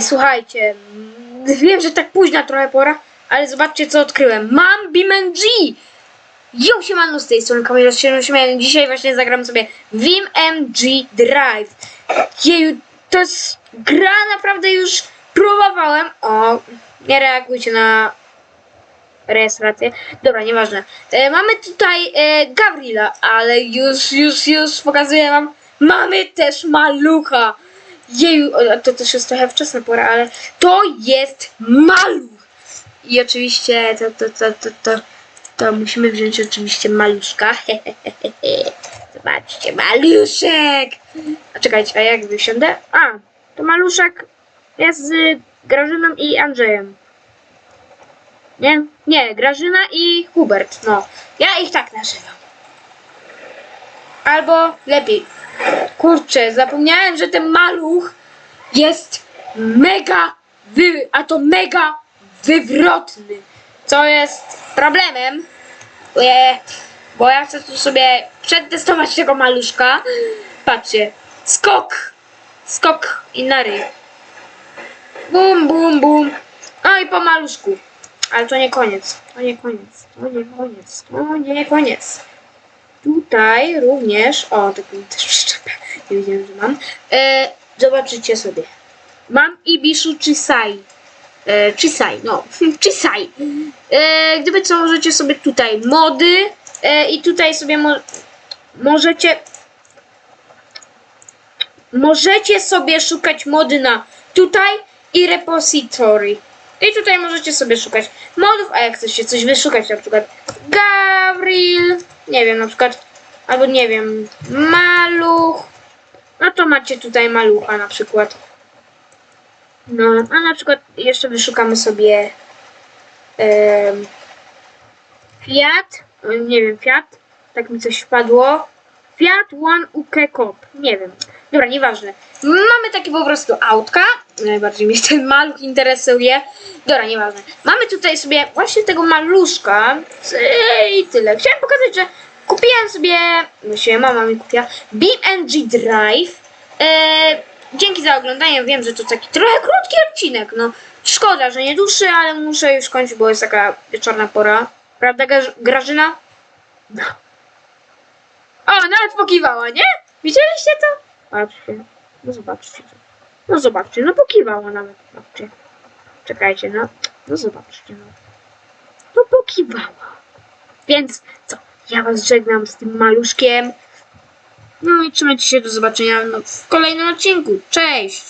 Słuchajcie, wiem, że tak późna trochę pora, ale zobaczcie co odkryłem. Mam BeamNG! Yo, siemano, z tej strony Kamil 77. Dzisiaj właśnie zagram sobie VimMG Drive. Jeju, to jest gra naprawdę już próbowałem. O, nie reagujcie na rejestrację. Dobra, nieważne. E, mamy tutaj e, ale już, już, już pokazuję wam. Mamy też malucha. Jeju, to też jest trochę wczesna pora, ale to jest maluch. I oczywiście to, to, to, to, to, to musimy wziąć oczywiście maluszka. Zobaczcie, maluszek. A czekajcie, a jak wysiądę? A, to maluszek jest z Grażyną i Andrzejem. Nie? Nie, Grażyna i Hubert. No, ja ich tak nazywam. Albo lepiej. Kurczę, zapomniałem, że ten maluch jest mega wy, a to mega wywrotny. Co jest problemem, bo ja, chcę tu sobie przetestować tego maluszka. Patrzcie, skok, skok i na ryj. Bum, bum, bum. No i po maluszku. Ale to nie koniec. To nie koniec. To nie koniec. To nie koniec. Tutaj również. O, taką też. Nie wiedziałem, że mam. E, zobaczycie sobie. Mam Ibishu Chisai. E, Chisai, no. Chisai. E, gdyby co, możecie sobie tutaj mody. E, I tutaj sobie mo możecie. Możecie sobie szukać mody na tutaj i repository. I tutaj możecie sobie szukać modów, a jak chcecie coś wyszukać, na przykład Gavril, nie wiem, na przykład, albo nie wiem, maluch, no to macie tutaj malucha na przykład. No, a na przykład jeszcze wyszukamy sobie Fiat, nie wiem, Fiat, tak mi coś wpadło. Fiat One UK Cop, nie wiem. Dobra, nieważne. Mamy takie po prostu autka. Najbardziej mnie ten maluch interesuje. Dobra, nieważne. Mamy tutaj sobie właśnie tego maluszka. I tyle. Chciałem pokazać, że kupiłem sobie, właściwie mama mi kupiła, BeamNG Drive. E, dzięki za oglądanie. Wiem, że to taki trochę krótki odcinek. No, szkoda, że nie dłuższy, ale muszę już kończyć, bo jest taka wieczorna pora. Prawda, Graż- Grażyna? No. O, nawet pokiwała, nie? Widzieliście to? Patrzcie. No zobaczcie. No zobaczcie, no pokiwała nawet. Patrzcie. Czekajcie, no. No zobaczcie, no. No pokiwała. Więc co? Ja was żegnam z tym maluszkiem. No i trzymajcie się do zobaczenia w kolejnym odcinku. Cześć!